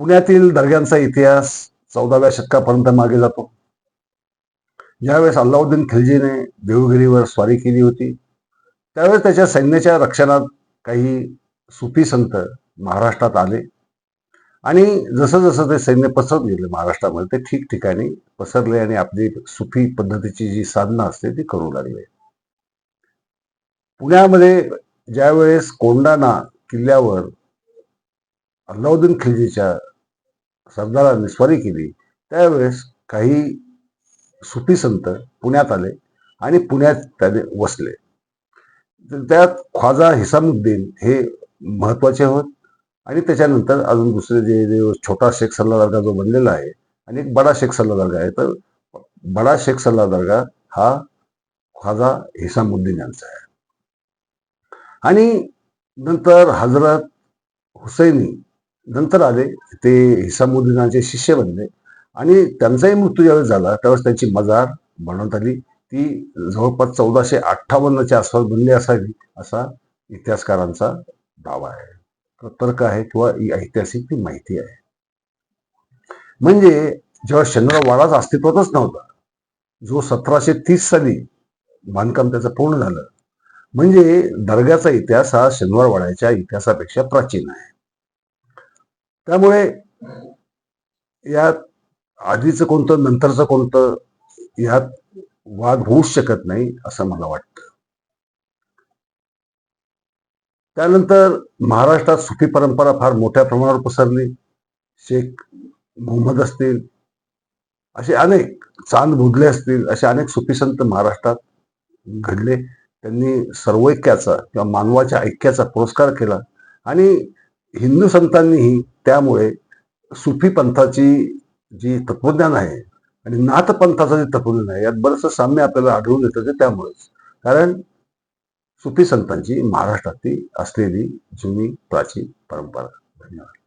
पुण्यातील दर्ग्यांचा इतिहास चौदाव्या शतकापर्यंत मागे जातो. ज्यावेळेस अल्लाउद्दीन खिलजीने देवगिरीवर स्वारी केली होती त्यावेळेस त्याच्या सैन्याच्या रक्षणात काही सुफी संत महाराष्ट्रात आले. आणि जसं जसं ते सैन्य पसरत गेले महाराष्ट्रामध्ये ते ठिकठिकाणी पसरले आणि आपली सुफी पद्धतीची जी साधना असते ती करू लागले. पुण्यामध्ये ज्यावेळेस कोंडाणा किल्ल्यावर अल्लाउद्दीन खिलजीच्या सरदारांनी स्वारी केली. त्यावेळेस काही सुफी संत पुण्यात आले आणि पुण्यात त्याने वसले. तर त्यात ख्वाजा हिसामुद्दीन हे महत्त्वाचे होत आणि त्याच्यानंतर अजून दुसरे जे जे छोटा शेख सल्ला दर्गा जो बनलेला आहे आणि एक बडा शेख सल्ला दर्गा आहे तर बडा शेख सल्ला दर्गा हा ख्वाजा हिसामुद्दीन यांचा आहे. आणि नंतर हजरत हुसैनी नंतर आले ते हिसामुद्दीनाचे शिष्य बनले आणि त्यांचाही मृत्यू ज्यावेळेस झाला त्यावेळेस त्यांची मजार बनवण्यात आली. ती जवळपास चौदाशे अठ्ठावन्नच्या आसपास बनली असावी असा इतिहासकारांचा दावा आहे. तर्क आहे किंवा ही ऐतिहासिक ती माहिती आहे. म्हणजे जेव्हा शनिवारवाडाच अस्तित्वातच नव्हता जो सतराशे तीस साली बांधकाम त्याचं पूर्ण झालं. म्हणजे दर्ग्याचा इतिहास हा शनिवार वाड्याच्या इतिहासापेक्षा प्राचीन आहे. त्यामुळे यात आधीचं कोणतं नंतरचं कोणतं यात वाद होऊच शकत नाही असं मला वाटतं. त्यानंतर महाराष्ट्रात सुफी परंपरा फार मोठ्या प्रमाणावर पसरली. शेख मोहम्मद असतील असे अनेक चांद बुधले असतील असे अनेक सुफी संत महाराष्ट्रात घडले. त्यांनी सर्वैक्याचा किंवा मानवाच्या ऐक्याचा पुरस्कार केला. आणि हिंदू संतांनीही त्यामुळे सुफी पंथाची जी तत्वज्ञान आहे आणि नाथ पंथाचं जे तत्वज्ञान आहे यात बरंचसं साम्य आपल्याला आढळून येतं ते त्यामुळेच. कारण सुफी संतांची महाराष्ट्रातली असलेली जुनी प्राचीन परंपरा. धन्यवाद.